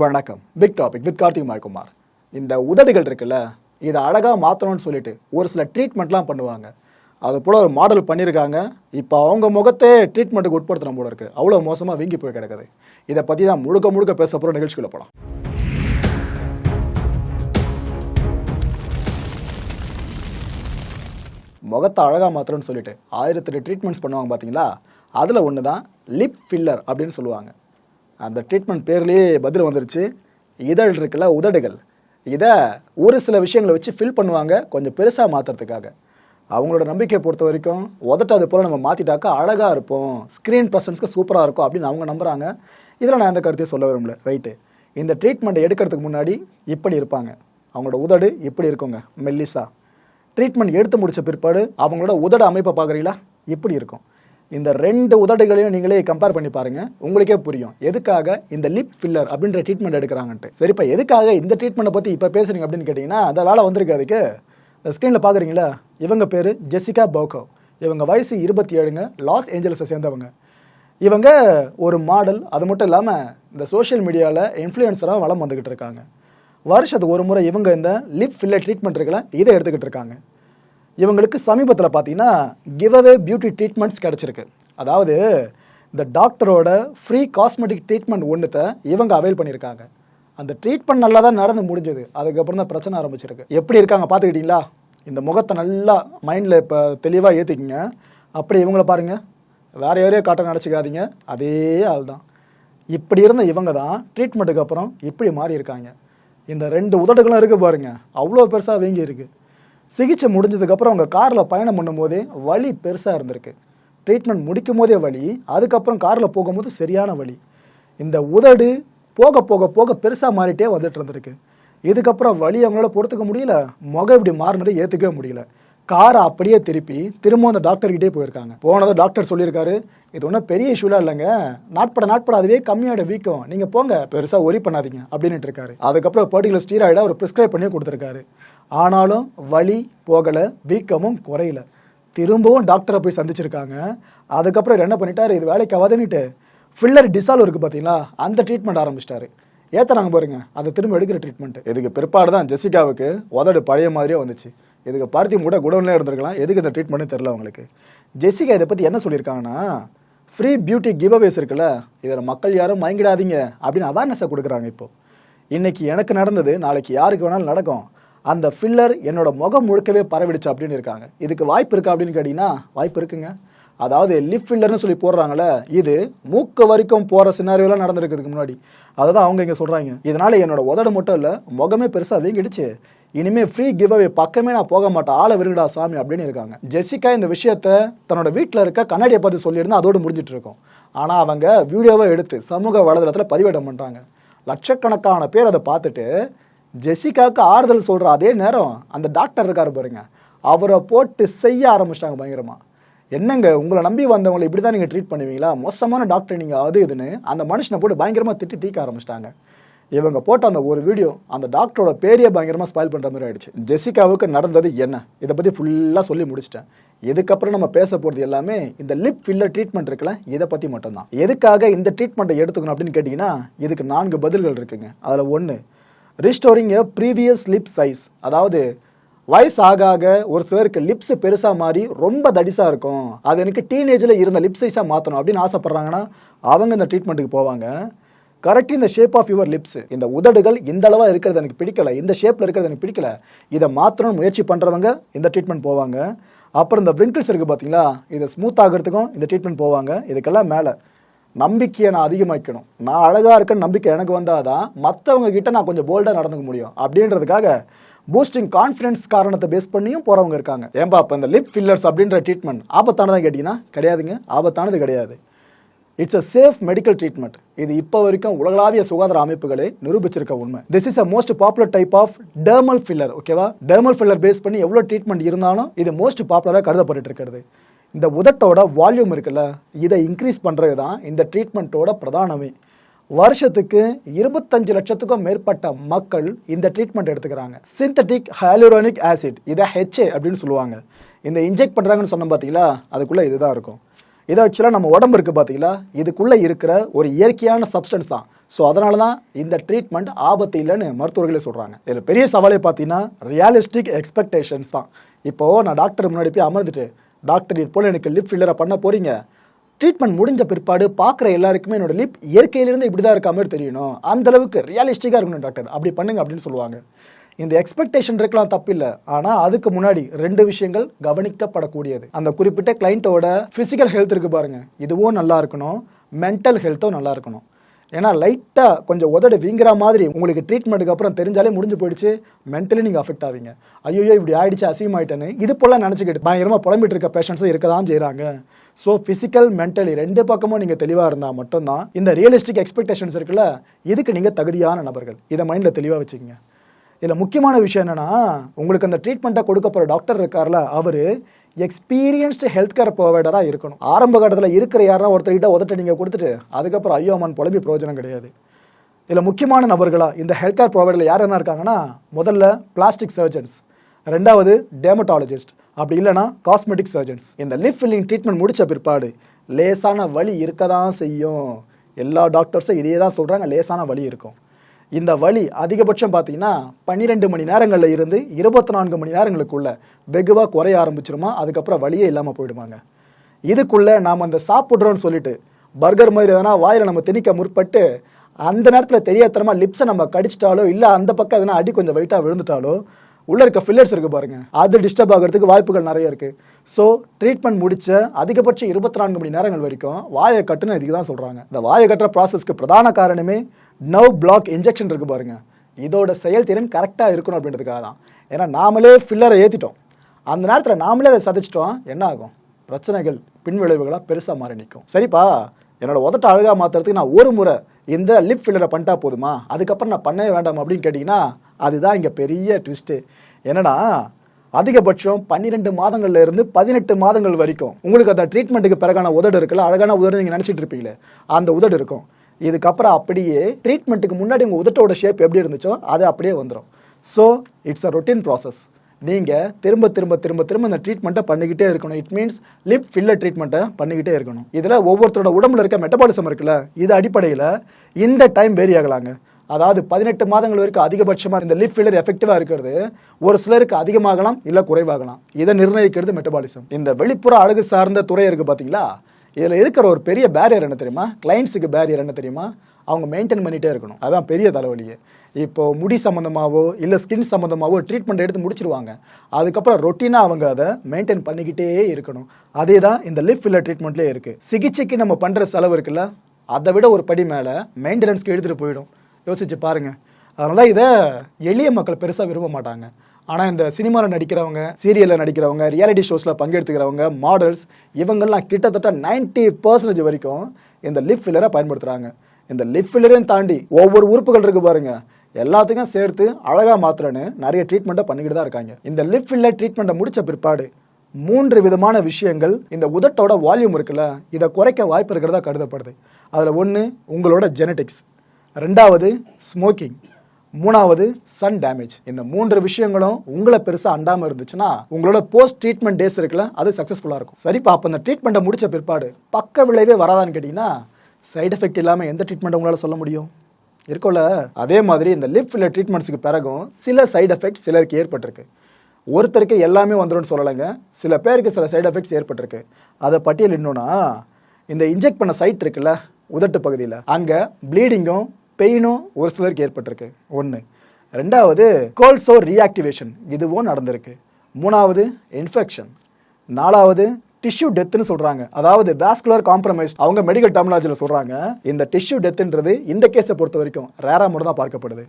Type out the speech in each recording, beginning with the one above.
வணக்கம். Big topic with Karthik மாய்குமார். இந்த உதடுகள் இருக்குல்ல இதை அழகாக மாற்றணும்னு சொல்லிட்டு ஒரு சில ட்ரீட்மெண்ட்லாம் பண்ணுவாங்க. அது போல் ஒரு மாடல் பண்ணியிருக்காங்க இப்போ அவங்க முகத்தே ட்ரீட்மெண்ட்டுக்கு உட்படுத்தணும் போல இருக்குது அவ்வளோ மோசமாக வீங்கி போய் கிடக்குது. இதை பற்றி தான் முழுக்க முழுக்க பேச போகிற நிகழ்ச்சிக்குள்ள போகலாம் முகத்தை அழகாக மாத்திரம்னு சொல்லிட்டு ஆயிரத்தெட்டு ட்ரீட்மெண்ட்ஸ் பண்ணுவாங்க பார்த்தீங்களா அதில் ஒன்று தான் லிப் ஃபில்லர் அப்படின்னு சொல்லுவாங்க. அந்த ட்ரீட்மெண்ட் பேர்லேயே பதில் வந்துருச்சு. இதழ் இருக்குல்ல உதடுகள். இதை ஒரு சில விஷயங்களை வச்சு ஃபில் பண்ணுவாங்க கொஞ்சம் பெருசாக மாற்றுறதுக்காக அவங்களோட நம்பிக்கையை பொறுத்த வரைக்கும் உதட்டாது போல் நம்ம மாற்றிட்டாக்கா அழகாக இருப்போம். ஸ்க்ரீன் பர்சன்ஸ்க்கு சூப்பராக இருக்கும் அப்படின்னு அவங்க நம்புகிறாங்க இதில் நான் எந்த கருத்தையும் சொல்ல விரும்பல. ரைட்டு இந்த ட்ரீட்மெண்ட்டை எடுக்கிறதுக்கு முன்னாடி இப்படி இருப்பாங்க. அவங்களோட உதடு இப்படி இருக்குங்க மெல்லிசா. ட்ரீட்மெண்ட் எடுத்து முடித்த பிற்பாடு அவங்களோட உதட அமைப்பை பார்க்குறீங்களா? இப்படி இருக்கும். இந்த ரெண்டு உதடுகளையும் நீங்களே கம்பேர் பண்ணி பாருங்க. உங்களுக்கே புரியும். எதுக்காக இந்த லிப் ஃபில்லர் அப்படின்ற ட்ரீட்மெண்ட் எடுக்கிறாங்கன்ட்டு. சரிப்பா எதுக்காக இந்த ட்ரீட்மெண்ட்டை பற்றி இப்போ பேசுறீங்க அப்படின்னு கேட்டிங்கன்னா அந்த வேலை வந்திருக்கு அதுக்கு. ஸ்க்ரீனில் பார்க்குறீங்களா இவங்க பேர் ஜெசிகா போகோ. இவங்க வயசு இருபத்தி ஏழுங்க லாஸ் ஏஞ்சல்ஸை சேர்ந்தவங்க. இவங்க ஒரு மாடல் அது மட்டும் இல்லாமல் இந்த சோஷியல் மீடியாவில் இன்ஃப்ளூயன்சராக வளம் வந்துக்கிட்டு இருக்காங்க. வருஷத்துக்கு ஒரு முறை இவங்க இந்த லிப் ஃபில்லர் ட்ரீட்மெண்ட் இருக்குல்ல இதை எடுத்துக்கிட்டு இருக்காங்க. இவங்களுக்கு சமீபத்தில் பார்த்தீங்கன்னா கிவ் அவே பியூட்டி ட்ரீட்மெண்ட்ஸ் கிடச்சிருக்கு. அதாவது இந்த டாக்டரோட ஃப்ரீ காஸ்மெட்டிக் ட்ரீட்மெண்ட் ஒன்றுத்தை இவங்க அவைல் பண்ணியிருக்காங்க அந்த ட்ரீட்மெண்ட் நல்லா தான் நடந்து முடிஞ்சது. அதுக்கப்புறம் தான் பிரச்சனை ஆரம்பிச்சிருக்கு. எப்படி இருக்காங்க பார்த்துக்கிட்டீங்களா இந்த முகத்தை நல்லா மைண்டில் இப்போ தெளிவாக ஏற்றிக்கிங்க அப்படி இவங்கள பாருங்கள் வேறு யாரையோ காட்ட நினச்சிக்காதீங்க. அதே ஆள் தான் இப்படி இருந்த இவங்க தான் ட்ரீட்மெண்ட்டுக்கு அப்புறம் இப்படி மாறி இருக்காங்க இந்த ரெண்டு உதடுகளும் இருக்குது பாருங்கள் அவ்வளோ பெருசாக வீங்கி இருக்குது சிகிச்சை முடிஞ்சதுக்கப்புறம் அவங்க காரில் பயணம் பண்ணும்போதே வலி பெருசாக இருந்திருக்கு. ட்ரீட்மெண்ட் முடிக்கும் போதே வலி அதுக்கப்புறம் காரில் போகும்போது சரியான வலி. இந்த உதடு போக போக போக பெருசாக மாறிட்டே வந்துட்டு இருந்திருக்கு. இதுக்கப்புறம் வலி அவங்களால பொறுத்துக்க முடியல. முகம் இப்படி மாறினதை ஏற்றுக்கவே முடியல. காரை அப்படியே திருப்பி திரும்ப அந்த டாக்டர்கிட்டே போயிருக்காங்க. போனதை டாக்டர் சொல்லியிருக்காரு இது ஒன்றும் பெரிய இஷ்யூலாம் இல்லைங்க. நாட்பட நாட்பட அதுவே கம்மியோட வீக்கம். நீங்கள் போங்க. பெருசாக ஒரி பண்ணாதீங்க. அப்படின்ட்டு இருக்காரு. அதுக்கப்புறம் பர்டிகுலர் ஸ்டீராய்டாக அவர் ப்ரிஸ்கிரைப் பண்ணி கொடுத்துருக்காரு. ஆனாலும் வலி போகலை வீக்கமும் குறையல. திரும்பவும் டாக்டரை போய் சந்திச்சிருக்காங்க. அதுக்கப்புறம் என்ன பண்ணிட்டார்? இது வேலைக்கு ஆகாதுன்னுட்டு ஃபில்லர் டிசால்வ் இருக்குது பார்த்தீங்களா அந்த ட்ரீட்மெண்ட் ஆரம்பிச்சிட்டாரு. ஏற்றுறாங்க பாருங்க. அதை திரும்ப எடுக்கிற ட்ரீட்மெண்ட் இதுக்கு பிற்பாடு தான் ஜெசிகாவுக்கு உதடு பழைய மாதிரியே வந்துச்சு. இதுக்கு பார்த்தி கூட குடவுன்லேயே இருந்திருக்கலாம். எதுக்கு இந்த ட்ரீட்மெண்ட்னு தெரில அவங்களுக்கு. ஜெசிகா இதை பற்றி என்ன சொல்லியிருக்காங்கன்னா ஃப்ரீ பியூட்டி கிவ் அவேஸ் இருக்குல்ல இதில் மக்கள் யாரும் மயங்கிடாதீங்க அப்படின்னு அவேர்னஸை கொடுக்குறாங்க இப்போது இன்றைக்கி எனக்கு நடந்தது நாளைக்கு யாருக்கு வேணாலும் நடக்கும். அந்த ஃபில்லர் என்னோட முகம் முழுக்கவே பரவிடுச்சு அப்படின்னு இருக்காங்க. இதுக்கு வாய்ப்பு இருக்கா அப்படின்னு கேட்டிங்கன்னா வாய்ப்பு இருக்குங்க. அதாவது லிப் ஃபில்லர்னு சொல்லி போடுறாங்கள இது மூக்கு வரைக்கும் போகிற சினாரியோலாம் நடந்திருக்கிறதுக்கு முன்னாடி. அதை தான் அவங்க இங்கே சொல்கிறாங்க இதனால் என்னோட உதடு மட்டும் இல்லை முகமே பெருசாக வீங்கிடுச்சு. இனிமேல் ஃப்ரீ கிவ் அவே பக்கமே நான் போக மாட்டேன். ஆளை விருங்கடா சாமி அப்படின்னு இருக்காங்க. ஜெசிகா இந்த விஷயத்த தன்னோட வீட்டில் இருக்க கண்ணாடியை பார்த்து சொல்லியிருந்தா அதோடு முடிஞ்சிட்டு இருக்கோம். ஆனால் அவங்க வீடியோவை எடுத்து சமூக வலைதளத்தில் பதிவேற்றம் பண்ணுறாங்க லட்சக்கணக்கான பேர் அதை பார்த்துட்டு ஜெசிகாவுக்கு ஆறுதல் சொல்கிற அதே நேரம் அந்த டாக்டர் இருக்கார் பாருங்க. அவரை போட்டு செய்ய ஆரம்பிச்சிட்டாங்க பயங்கரமாக என்னங்க உங்களை நம்பி வந்தவங்களை இப்படி தான் நீங்கள் ட்ரீட் பண்ணுவீங்களா? மோசமான டாக்டர் நீங்கள் அது இதுன்னு அந்த மனுஷனை போட்டு பயங்கரமாக திட்டி தீக்க ஆரம்பிச்சிட்டாங்க. இவங்க போட்ட அந்த ஒரு வீடியோ அந்த டாக்டரோட பேரையே பயங்கரமாக ஸ்பாயில் பண்ணுற மாதிரி ஆயிடுச்சு. ஜெசிகாவுக்கு நடந்தது என்ன? இதை பற்றி ஃபுல்லாக சொல்லி முடிச்சிட்டேன். இதுக்கப்புறம் நம்ம பேச போகிறது எல்லாமே இந்த லிப் ஃபில்லர் ட்ரீட்மெண்ட் இருக்குல்ல இதை பற்றி மட்டும்தான். எதுக்காக இந்த ட்ரீட்மெண்ட்டை எடுத்துக்கணும் அப்படின்னு கேட்டிங்கன்னா இதுக்கு நான்கு பதில்கள் இருக்குங்க. அதில் ஒன்று restoring a previous lip size அதாவது வயசு ஆக ஆக ஒரு சிலருக்கு லிப்ஸ் பெருசாக மாறி ரொம்ப தடிசாக இருக்கும். அது எனக்கு டீனேஜில் இருந்த லிப் சைஸாக மாற்றணும் அப்படின்னு ஆசைப்பட்றாங்கன்னா அவங்க இந்த ட்ரீட்மெண்ட்டுக்கு போவாங்க. கரெக்டாக இந்த ஷேப் ஆஃப் யுவர் லிப்ஸ் இந்த உதடுகள் இந்த அளவாக இருக்கிறது எனக்கு பிடிக்கலை இந்த ஷேப்பில் இருக்கிறது எனக்கு பிடிக்கல இதை மாற்றணும்னு முயற்சி பண்ணுறவங்க இந்த ட்ரீட்மெண்ட் போவாங்க. அப்புறம் இந்த பிரிங்கிள்ஸ் இருக்குது பார்த்தீங்களா இதை ஸ்மூத் ஆகிறதுக்கும் இந்த ட்ரீட்மெண்ட் போவாங்க. இதுக்கெல்லாம் மேலே. நம்பிக்கையை நான் அதிகமாக்கணும் நான் அழகாக இருக்கேன்னு நம்பிக்கை எனக்கு வந்தால் தான் மற்றவங்க கிட்ட நான் கொஞ்சம் போல்டாக நடந்துக்க முடியும். அப்படின்றதுக்காக பூஸ்டிங் கான்ஃபிடன்ஸ் காரணத்தை பேஸ் பண்ணியும் போகிறவங்க இருக்காங்க. ஏன்பா இப்போ இந்த லிப் ஃபில்லர்ஸ் அப்படின்ற ட்ரீட்மெண்ட் ஆபத்தானதான் கேட்டிங்கன்னா கிடையாதுங்க. ஆபத்தானது கிடையாது. It's a safe medical treatment இது இப்போ வரைக்கும் உலகளாவிய சுகாதார அமைப்புகளே நிரூபிச்சிருக்க உண்மை. This is a most popular type of dermal filler ஓகேவா டெர்மல் ஃபில்லர் பேஸ் பண்ணி எவ்வளோ ட்ரீட்மெண்ட் இருந்தாலும் இது மோஸ்ட் பாப்புலராக கருதப்பட்டு இருக்கிறது. இந்த உதட்டோட வால்யூம் இருக்குல்ல இதை இன்க்ரீஸ் பண்ணுறது தான் இந்த ட்ரீட்மெண்ட்டோட பிரதானமே. வருஷத்துக்கு இருபத்தஞ்சு லட்சத்துக்கும் மேற்பட்ட மக்கள் இந்த ட்ரீட்மெண்ட் எடுத்துக்கிறாங்க. சிந்தட்டிக் ஹாலுரோனிக் ஆசிட் இதை ஹெச்ஏ அப்படின்னு சொல்லுவாங்க. இந்த இன்ஜெக்ட் பண்ணுறாங்கன்னு சொன்னோம் பார்த்தீங்களா அதுக்குள்ளே இதுதான் இருக்கும். இதை ஆக்சுவலாக நம்ம உடம்பு இருக்குது பார்த்தீங்களா இதுக்குள்ளே இருக்கிற ஒரு இயற்கையான சப்ஸ்டன்ஸ் தான். ஸோ அதனால தான் இந்த ட்ரீட்மெண்ட் ஆபத்து இல்லைன்னு மருத்துவர்களே சொல்கிறாங்க இதில் பெரிய சவாலே பார்த்தீங்கன்னா ரியாலிஸ்டிக் எக்ஸ்பெக்டேஷன்ஸ் தான். இப்போது நான் டாக்டர் முன்னாடி போய் அமர்ந்துட்டு டாக்டர் இது போல் எனக்கு லிப் ஃபில்லரை பண்ண போகிறீங்க ட்ரீட்மெண்ட் முடிஞ்ச பிற்பாடு பார்க்குற எல்லாருக்குமே என்னோட லிப் இயற்கையிலேருந்து இப்படி தான் இருக்க மாதிரி தெரியணும். அந்தளவுக்கு ரியாலிஸ்டிக்காக ரியலிஸ்டிக்காக இருக்கணும் டாக்டர். அப்படி பண்ணுங்க அப்படின்னு சொல்லுவாங்க. இந்த எக்ஸ்பெக்டேஷன் இருக்கலாம் தப்பில்லை. ஆனால் அதுக்கு முன்னாடி ரெண்டு விஷயங்கள் கவனிக்கப்படக்கூடியது. அந்த குறிப்பிட்ட கிளைண்ட்டோட ஃபிசிக்கல் ஹெல்த் இருக்கு பாருங்க. இதுவும் நல்லா இருக்கணும். மென்டல் ஹெல்த்தும் நல்லா இருக்கணும். ஏன்னா லைட்டாக கொஞ்சம் உதடு வீங்குற மாதிரி உங்களுக்கு ட்ரீட்மெண்ட்டுக்கு அப்புறம் தெரிஞ்சாலே முடிஞ்சு போயிடுச்சு. மென்டலி நீங்கள் அஃபெக்ட் ஆவீங்க. ஐயோ இப்படி ஆயிடுச்சு அசியமாயிட்டேன்னு இது போல நினச்சிக்கிட்டு பயங்கரமாக புலம்பிட்டு இருக்க பேஷண்ட்ஸும் இருக்க தான் செய்கிறாங்க ஸோ ஃபிசிக்கல் மென்டலி ரெண்டு பக்கமும் நீங்கள் தெளிவாக இருந்தால் மட்டும்தான் இந்த ரியலிஸ்டிக் எக்ஸ்பெக்டேஷன்ஸ் இருக்குல்ல இதுக்கு நீங்கள் தகுதியான நபர்கள். இதை மைண்டில் தெளிவாக வச்சுக்கோங்க. இதில் முக்கியமான விஷயம் என்னென்னா உங்களுக்கு அந்த ட்ரீட்மெண்ட்டை கொடுக்க போகிற டாக்டர் இருக்கார்ல அவர் எக்ஸ்பீரியன்ஸ்டு ஹெல்த் கேர் ப்ரொவைடராக இருக்கணும். ஆரம்ப கட்டத்தில் இருக்கிற யாரா ஒருத்தர்கிட்ட உதட்ட நீங்கள் கொடுத்துட்டு அதுக்கப்புறம் ஐயோ அம்மன் புலம்பி பிரயோஜனம் கிடையாது. இதில் முக்கியமான நபர்களாக இந்த ஹெல்த் கேர் ப்ரொவைடரில் யார் என்ன இருக்காங்கன்னா முதல்ல பிளாஸ்டிக் சர்ஜன்ஸ் ரெண்டாவது டேமட்டாலஜிஸ்ட் அப்படி இல்லைன்னா காஸ்மெட்டிக் சர்ஜன்ஸ் இந்த லிப் ஃபில்லிங் ட்ரீட்மெண்ட் முடித்த பிற்பாடு லேசான வலி இருக்க தான் செய்யும். எல்லா டாக்டர்ஸும் இதே தான் சொல்கிறாங்க லேசான வலி இருக்கும். இந்த வழி அதிகபட்சம் பார்த்தீங்கன்னா பன்னிரெண்டு மணி நேரங்களில் இருந்து இருபத்தி நான்கு மணி நேரங்களுக்குள்ள வெகுவாக குறைய ஆரம்பிச்சிருமா? அதுக்கப்புறம் வழியே இல்லாமல் போயிடுவாங்க இதுக்குள்ளே நாம் அந்த சாப்பிட்றோன்னு சொல்லிட்டு பர்கர் மாதிரி எதனா வாயில் நம்ம திணிக்க முற்பட்டு அந்த நேரத்தில் தெரியாதனமாக லிப்ஸை நம்ம கடிச்சிட்டாலோ இல்லை அந்த பக்கம் எதனா அடி கொஞ்சம் வெயிட்டாக விழுந்துட்டாலோ உள்ளே இருக்க ஃபில்லர்ஸ் இருக்குது பாருங்கள் அது டிஸ்டர்ப் ஆகிறதுக்கு வாய்ப்புகள் நிறைய இருக்குது ஸோ ட்ரீட்மெண்ட் முடித்த அதிகபட்சம் இருபத்தி நான்கு மணி நேரங்கள் வரைக்கும் வாயை கட்டுன்னு இதுக்கு தான் சொல்கிறாங்க இந்த வாயை கட்டுற ப்ராசஸ்க்கு பிரதான காரணமே நவ் பிளாக் இன்ஜெக்ஷன் இருக்குது பாருங்கள் இதோட செயல்திறன் கரெக்டாக இருக்கணும் அப்படின்றதுக்காக தான். ஏன்னா நாமளே ஃபில்லரை ஏற்றிட்டோம் அந்த நேரத்தில் நாமளே அதை சதிச்சிட்டோம். என்ன ஆகும்? பிரச்சனைகள் பின்விளைவுகளாக பெருசாக மாறி நிற்கும். சரிப்பா? என்னோட உதட்ட அழகாக மாற்றுறதுக்கு நான் ஒரு முறை இந்த லிப் ஃபில்லரை பண்ணிட்டா போதுமா? அதுக்கப்புறம் நான் பண்ணவே வேண்டாம் அப்படின்னு கேட்டிங்கன்னா அதுதான் இங்கே பெரிய ட்விஸ்ட்டு என்னன்னா அதிகபட்சம் பன்னிரெண்டு மாதங்கள்ல இருந்து பதினெட்டு மாதங்கள் வரைக்கும் உங்களுக்கு அந்த ட்ரீட்மெண்ட்டுக்கு பிறகான உதடு இருக்குல்ல அழகான உதடு நீங்கள் நினச்சிட்டு இருப்பீங்களே அந்த உதடு இருக்கும். இதுக்கப்புறம் அப்படியே ட்ரீட்மெண்ட்டுக்கு முன்னாடி உங்கள் உதட்டோட ஷேப் எப்படி இருந்துச்சோ அது அப்படியே வந்துடும் so it's a routine process நீங்கள் திரும்ப திரும்ப திரும்ப திரும்ப இந்த ட்ரீட்மெண்ட்டை பண்ணிக்கிட்டே இருக்கணும். இட் மீன்ஸ் லிப் ஃபில்லர் ட்ரீட்மெண்ட்டை பண்ணிக்கிட்டே இருக்கணும். இதில் ஒவ்வொருத்தரோட உடம்புல இருக்க மெட்டபாலிசம் இருக்குல்ல இது அடிப்படையில் இந்த டைம் வேரி ஆகலாங்க. அதாவது பதினெட்டு மாதங்கள் வரைக்கும் அதிகபட்சமாக இந்த லிப் ஃபில்லர் எஃபெக்டிவாக இருக்கிறது ஒரு சிலருக்கு அதிகமாகலாம் இல்லை குறைவாகலாம். இதை நிர்ணயிக்கிறது மெட்டபாலிசம் இந்த வெளிப்புற அழகு சார்ந்த துறை இருக்குது பார்த்தீங்களா இதில் இருக்கிற ஒரு பெரிய பேரியர் என்ன தெரியுமா? கிளைண்ட்ஸுக்கு பேரியர் என்ன தெரியுமா? அவங்க மெயின்டைன் பண்ணிகிட்டே இருக்கணும். அதான் பெரிய தலைவலியே. இப்போ முடி சம்மந்தமாகவோ இல்லை ஸ்கின் சம்மந்தமாகவோ ட்ரீட்மெண்ட் எடுத்து முடிச்சிருவாங்க. அதுக்கப்புறம் ரொட்டீனாக அவங்க அதை மெயின்டைன் பண்ணிக்கிட்டே இருக்கணும். அதே தான் இந்த லிப் ஃபில்லர் ட்ரீட்மெண்ட்லேயே இருக்குது சிகிச்சைக்கு நம்ம பண்ணுற செலவு இருக்குல்ல அதை விட ஒரு படி மேலே மெயின்டெனன்ஸ்க்கு எடுத்துகிட்டு போயிடும். யோசிச்சு பாருங்கள் அதனால் இதை எளிய மக்கள் பெருசாக விரும்ப மாட்டாங்க. ஆனால் இந்த சினிமாவில் நடிக்கிறவங்க சீரியலில் நடிக்கிறவங்க ரியாலிட்டி ஷோஸில் பங்கெடுத்துக்கிறவங்க மாடல்ஸ் இவங்கெல்லாம் கிட்டத்தட்ட 90% பர்சன்டேஜ் வரைக்கும் இந்த லிப் ஃபில்லரை பயன்படுத்துகிறாங்க இந்த லிப் ஃபில்லரையும் தாண்டி ஒவ்வொரு உறுப்புகள் இருக்குது பாருங்கள் எல்லாத்துக்கும் சேர்த்து அழகாக மாத்திரன்னு நிறைய ட்ரீட்மெண்ட்டை பண்ணிக்கிட்டு தான் இருக்காங்க. இந்த லிப் ஃபில்லர் ட்ரீட்மெண்ட்டை முடித்த பிற்பாடு மூன்று விதமான விஷயங்கள் இந்த உதட்டோட வால்யூம் இருக்குல்ல இதை குறைக்க வாய்ப்பு இருக்கிறதா கருதப்படுது. அதில் ஒன்று உங்களோட ஜெனட்டிக்ஸ் ரெண்டாவது ஸ்மோக்கிங் மூணாவது சன் டேமேஜ் இந்த மூன்று விஷயங்களும் உங்களை பெருசாக அண்டாமல் இருந்துச்சுன்னா உங்களோட போஸ்ட் ட்ரீட்மெண்ட் டேஸ் இருக்குல்ல அது சக்ஸஸ்ஃபுல்லாக இருக்கும். சரிப்பா அப்போ அந்த ட்ரீட்மெண்ட்டை முடிச்ச பிற்பாடு பக்க விளைவே வராதான்னு கேட்டிங்கன்னா சைடு எஃபெக்ட் இல்லாமல் எந்த ட்ரீட்மெண்ட் உங்களால் சொல்ல முடியும்? இருக்கோல்ல அதே மாதிரி இந்த லிப் ஃபில்லர் ட்ரீட்மெண்ட்ஸுக்கு பிறகும் சில சைடு எஃபெக்ட் சிலருக்கு ஏற்பட்டிருக்கு. ஒருத்தருக்கு எல்லாமே வந்துடும் சொல்லலைங்க. சில பேருக்கு சில சைடு எஃபெக்ட்ஸ் ஏற்பட்டிருக்கு. அதை பட்டியல் இன்னொன்னா இந்த இன்ஜெக்ட் பண்ண சைட் இருக்குல்ல உதட்டு பகுதியில். அங்கே ப்ளீடிங்கும் பெயினும் ஒரு சிலருக்கு ஏற்பட்டிருக்கு. ஒன்று ரெண்டாவது கோல்சோ ரீஆக்டிவேஷன் இதுவும் நடந்திருக்கு. மூணாவது இன்ஃபெக்ஷன் நாலாவது டிஷ்யூ டெத்துன்னு சொல்றாங்க. அதாவது வாஸ்குலர் காம்ப்ரமைஸ் அவங்க மெடிக்கல் டெர்மினாலஜியில் சொல்றாங்க இந்த டிஷ்யூ டெத்துன்றது இந்த கேஸை பொறுத்த வரைக்கும் ரேராக மட்டும் தான் பார்க்கப்படுது.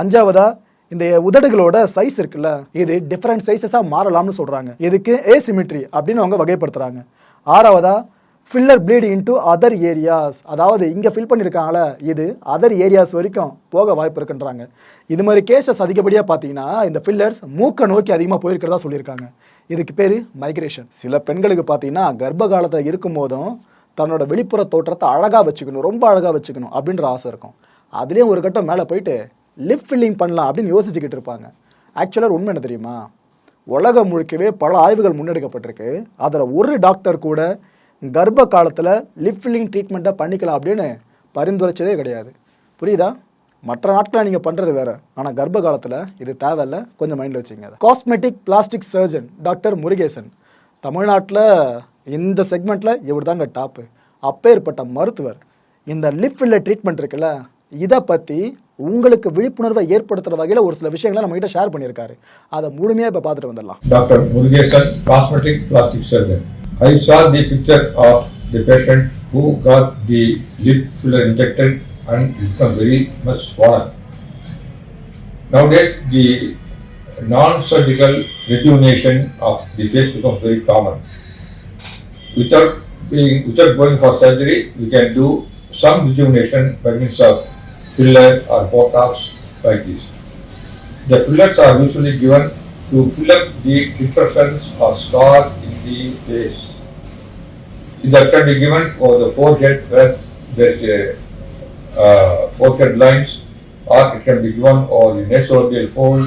அஞ்சாவதா இந்த உதடுகளோட சைஸ் இருக்குல்ல இது டிஃப்ரெண்ட் சைஸஸாக மாறலாம்னு சொல்றாங்க. இதுக்கு ஏசிமிட்ரி அப்படின்னு அவங்க வகைப்படுத்துறாங்க. ஆறாவதா filler bleed into other areas அதாவது இங்கே ஃபில் பண்ணியிருக்காங்களே இது அதர் ஏரியாஸ் வரைக்கும் போக வாய்ப்பு இருக்குன்றாங்க. இது மாதிரி கேசஸ் அதிகப்படியாக பார்த்தீங்கன்னா இந்த ஃபில்லர்ஸ் மூக்கை நோக்கி அதிகமாக போயிருக்கிறதா சொல்லியிருக்காங்க. இதுக்கு பேர் மைக்ரேஷன் சில பெண்களுக்கு பார்த்தீங்கன்னா கர்ப்ப காலத்தில் இருக்கும் போதும் தன்னோட வெளிப்புற தோற்றத்தை அழகாக வச்சுக்கணும் ரொம்ப அழகாக வச்சுக்கணும் அப்படின்ற ஆசை இருக்கும். அதுலேயும் ஒரு கட்டம் மேலே போயிட்டு லிப் ஃபில்லிங் பண்ணலாம் அப்படின்னு யோசிச்சுக்கிட்டு இருப்பாங்க. ஆக்சுவலாக உண்மை என்ன தெரியுமா? உலகம் முழுக்கவே பல ஆய்வுகள் முன்னெடுக்கப்பட்டிருக்கு. அதில் ஒரு டாக்டர் கூட கர்ப்ப காலத்தில் லிப் ஃபில்லிங் ட்ரீட்மெண்ட்டை பண்ணிக்கலாம் அப்படின்னு பரிந்துரைச்சதே கிடையாது. புரியுதா? மற்ற நாட்களில் நீங்கள் பண்ணுறது வேற. ஆனால் கர்ப்ப காலத்தில் இது தேவையில்ல. கொஞ்சம் மைண்டில் வச்சுங்க cosmetic plastic surgeon doctor Murugesan. தமிழ்நாட்டில் இந்த செக்மெண்ட்டில் இவர் தாங்க டாப்பு அப்பேற்பட்ட மருத்துவர். இந்த லிப் ஃபில்லர் ட்ரீட்மெண்ட் இருக்குல்ல இதை பற்றி உங்களுக்கு விழிப்புணர்வை ஏற்படுத்துகிற வகையில் ஒரு சில விஷயங்களை நம்மகிட்ட ஷேர் பண்ணியிருக்காரு. அதை முழுமையாக இப்போ பார்த்துட்டு வந்துடலாம். Doctor Murugesan cosmetic plastic surgeon I saw the picture of the patient who got the lip filler injected and it became very much swollen. Nowadays, the non-surgical rejuvenation of the face becomes very common. Without being, without going for surgery, we can do some rejuvenation by means of filler or Botox like this. The fillers are usually given to fill up the impressions or scar in the face. That can be given for the forehead where there is a uh, forehead lines, or it can be given over the nasolabial fold,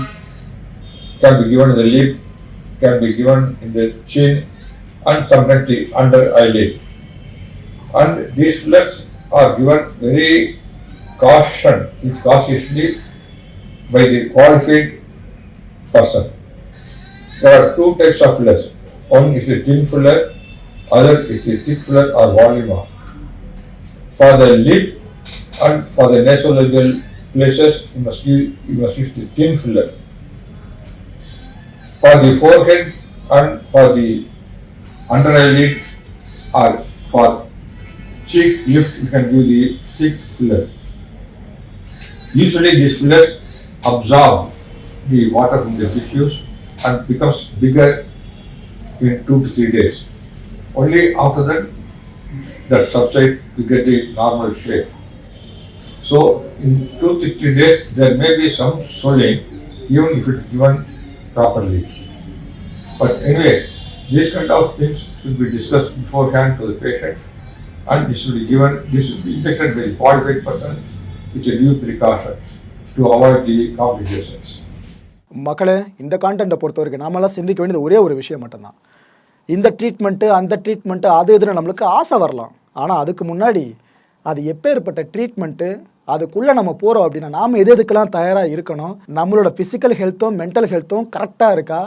can be given in the lip, can be given in the chin, and sometimes the under eyelid. And these fillers are given very caution, with cautiously by the qualified person. There are two types of fillers. One is the thin filler, other is the thick filler or volume. For the lip and for the nasolabial places, you must use, you must use the thin filler. For the forehead and for the under eyelid or for cheek lift, you can do the thick filler. Usually these fillers absorb the water from the tissues and becomes bigger in two to three days. Only after that, that subside, you get the normal shape. So in two to three days, there may be some swelling, even if it's given properly. But anyway, these kind of things should be discussed beforehand to the patient, and this should be given, this should be injected by the qualified person with a due precaution to avoid the complications. மக்களே இந்த கான்டென்ட்டை பொறுத்த வரைக்கும் நாமெல்லாம் சிந்திக்க வேண்டியது ஒரே ஒரு விஷயம் மட்டும்தான் இந்த ட்ரீட்மெண்ட்டு அந்த ட்ரீட்மெண்ட்டு அது இதுன்னு நம்மளுக்கு ஆசை வரலாம். ஆனால் அதுக்கு முன்னாடி அது எப்பேற்பட்ட ட்ரீட்மெண்ட்டு அதுக்குள்ளே நம்ம போகிறோம் அப்படின்னா நாம் எது எதுக்கெல்லாம் தயாராக இருக்கணும் நம்மளோட ஃபிசிக்கல் ஹெல்த்தும் மென்டல் ஹெல்த்தும் கரெக்டாக இருக்கா?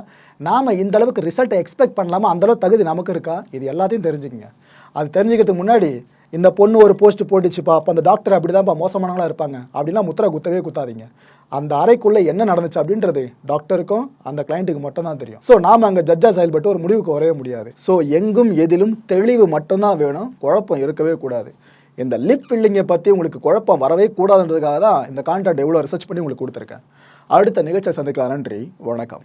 நாம் இந்த அளவுக்கு ரிசல்ட்டை எக்ஸ்பெக்ட் பண்ணலாமா? அந்த அளவுக்கு தகுதி நமக்கு இருக்கா? இது எல்லாத்தையும் தெரிஞ்சுக்கங்க. அது தெரிஞ்சுக்கிறதுக்கு முன்னாடி இந்த பொண்ணு ஒரு போஸ்ட் போட்டுச்சுப்பா அப்போ அந்த டாக்டர் அப்படி தான்ப்பா மோசமானவங்களாக இருப்பாங்க. அப்படிலாம் முத்திரை குத்தவே குத்தாதீங்க. அந்த அறைக்குள்ளே என்ன நடந்துச்சு அப்படின்றது டாக்டருக்கும் அந்த கிளைண்ட்டுக்கு மட்டும் தான் தெரியும். ஸோ நாம் அங்கே ஜட்ஜாக செயல்பட்டு ஒரு முடிவுக்கு வரவே முடியாது. ஸோ எங்கும் எதிலும் தெளிவு மட்டும்தான் வேணும். குழப்பம் இருக்கவே கூடாது. இந்த லிப் ஃபில்லிங்கை பற்றி உங்களுக்கு குழப்பம் வரவே கூடாதுன்றதுக்காக தான் இந்த கான்டாக்ட் எவ்வளோ ரிசர்ச் பண்ணி உங்களுக்கு கொடுத்துருக்கேன். அடுத்த நிகழ்ச்சியை சந்திக்கலாம். நன்றி. வணக்கம்.